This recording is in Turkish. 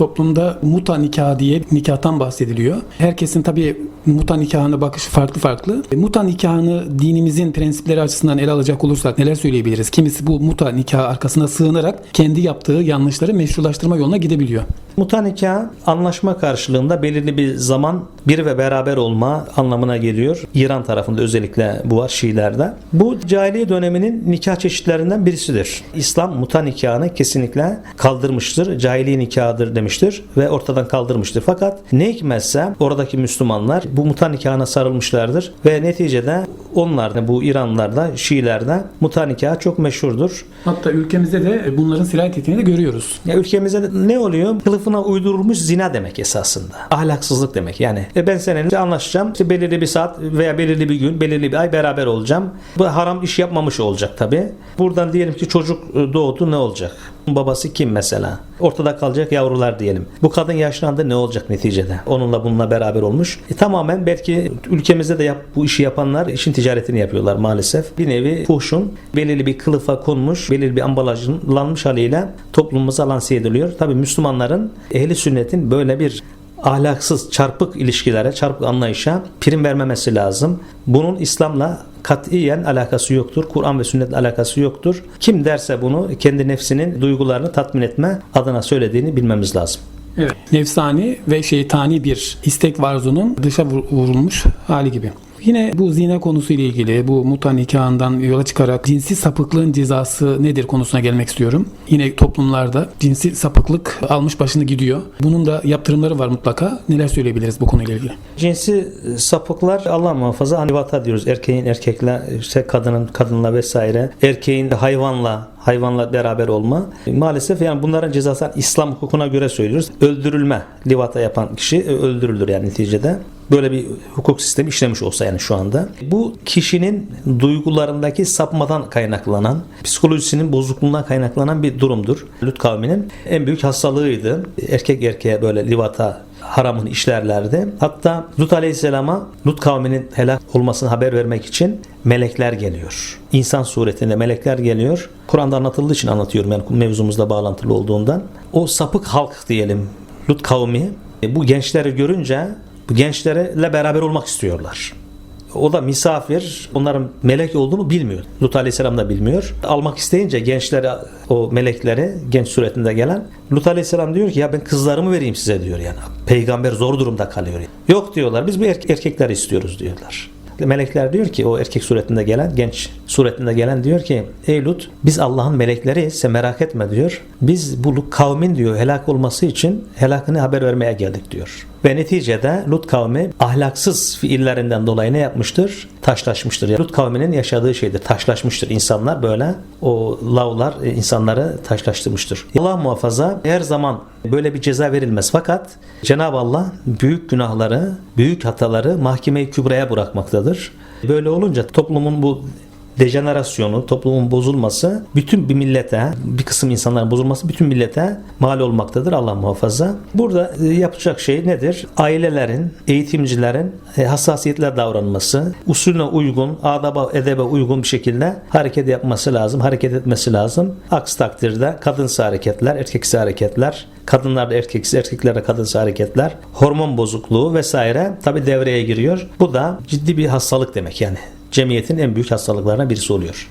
toplumda muta nikahı diye nikahtan bahsediliyor. Herkesin tabii muta nikahına bakışı farklı farklı. E, Muta nikahını dinimizin prensipleri açısından ele alacak olursak neler söyleyebiliriz? Kimisi bu muta nikahı arkasına sığınarak kendi yaptığı yanlışları meşrulaştırma yoluna gidebiliyor. Muta nikah anlaşma karşılığında belirli bir zaman bir ve beraber olma anlamına geliyor. İran tarafında özellikle bu var Şiilerde. Bu cahiliye döneminin nikah çeşitlerinden birisidir. İslam muta nikahını kesinlikle kaldırmıştır. Cahiliye nikahıdır demiştir ve ortadan kaldırmıştır. Fakat ne hikmetse oradaki Müslümanlar bu muta nikahına sarılmışlardır ve neticede onlar da bu İranlılarda, Şiilerde muta nikahı çok meşhurdur. Hatta ülkemizde de bunların sirayet ettiğini de görüyoruz. Ya ülkemizde de ne oluyor? Kılıfına uydurulmuş zina demek esasında. Ahlaksızlık demek. Yani e ben seninle anlaşacağım. İşte belirli bir saat veya belirli bir gün, belirli bir ay beraber olacağım. Bu haram iş yapmamış olacak tabi. Buradan diyelim ki çocuk e, doğdu ne olacak? Babası kim mesela? Ortada kalacak yavrular diyelim. Bu kadın yaşlandı ne olacak neticede? Onunla bununla beraber olmuş. E, tamamen belki ülkemizde de yap, bu işi yapanlar işin ticaretini yapıyorlar maalesef. Bir nevi fuhşun belirli bir kılıfa konmuş, belirli bir ambalajlanmış haliyle toplumumuza lanse ediliyor. Tabi Müslümanların ehli sünnetin böyle bir ahlaksız, çarpık ilişkilere, çarpık anlayışa prim vermemesi lazım. Bunun İslam'la katiyen alakası yoktur. Kur'an ve sünnetle alakası yoktur. Kim derse bunu kendi nefsinin duygularını tatmin etme adına söylediğini bilmemiz lazım. Evet. Nefsani ve şeytani bir istek ve arzunun dışa vur- vurulmuş hali gibi. Yine bu zina konusu ile ilgili bu muta nikahından yola çıkarak cinsi sapıklığın cezası nedir konusuna gelmek istiyorum. Yine toplumlarda cinsi sapıklık almış başını gidiyor. Bunun da yaptırımları var mutlaka. Neler söyleyebiliriz bu konuyla ilgili? Cinsi sapıklar Allah muhafaza anivata diyoruz. Erkeğin erkekle, işte kadının kadınla vesaire. Erkeğin hayvanla hayvanla beraber olma. Maalesef yani bunların cezası İslam hukukuna göre söylüyoruz. Öldürülme. Livata yapan kişi öldürülür yani neticede. Böyle bir hukuk sistemi işlemiş olsa yani şu anda. Bu kişinin duygularındaki sapmadan kaynaklanan, psikolojisinin bozukluğundan kaynaklanan bir durumdur. Lut kavminin en büyük hastalığıydı. Erkek erkeğe böyle livata haramını işlerlerdi. Hatta Lut Aleyhisselam'a Lut kavminin helak olmasını haber vermek için melekler geliyor. İnsan suretinde melekler geliyor. Kur'an'da anlatıldığı için anlatıyorum yani mevzumuzla bağlantılı olduğundan. O sapık halk diyelim Lut kavmi e, bu gençleri görünce bu gençlerle beraber olmak istiyorlar. O da misafir. Onların melek olduğunu bilmiyor. Lut Aleyhisselam da bilmiyor. Almak isteyince gençleri o melekleri genç suretinde gelen Lut Aleyhisselam diyor ki ya ben kızlarımı vereyim size diyor yani. Peygamber zor durumda kalıyor. Yok diyorlar biz bu erke- erkekler istiyoruz diyorlar. Melekler diyor ki o erkek suretinde gelen, genç suretinde gelen diyor ki ey Lut biz Allah'ın melekleri sen merak etme diyor. Biz bu kavmin diyor helak olması için helakını haber vermeye geldik diyor. Ve neticede Lut kavmi ahlaksız fiillerinden dolayı ne yapmıştır? Taşlaşmıştır. Yani Lut kavminin yaşadığı şeydir. Taşlaşmıştır. İnsanlar böyle o lavlar insanları taşlaştırmıştır. Allah muhafaza her zaman böyle bir ceza verilmez. Fakat Cenab-ı Allah büyük günahları, büyük hataları mahkeme-i kübraya bırakmaktadır. Böyle olunca toplumun bu dejenerasyonu, toplumun bozulması bütün bir millete, bir kısım insanların bozulması bütün millete mal olmaktadır Allah muhafaza. Burada e, yapacak şey nedir? Ailelerin, eğitimcilerin e, hassasiyetle davranması, usulüne uygun, adaba, edebe uygun bir şekilde hareket yapması lazım, hareket etmesi lazım. Aksi takdirde kadınsı hareketler, erkeksi hareketler, kadınlarda erkeksi, erkeklerde kadınsı hareketler, hormon bozukluğu vesaire tabi devreye giriyor. Bu da ciddi bir hastalık demek yani cemiyetin en büyük hastalıklarına birisi oluyor.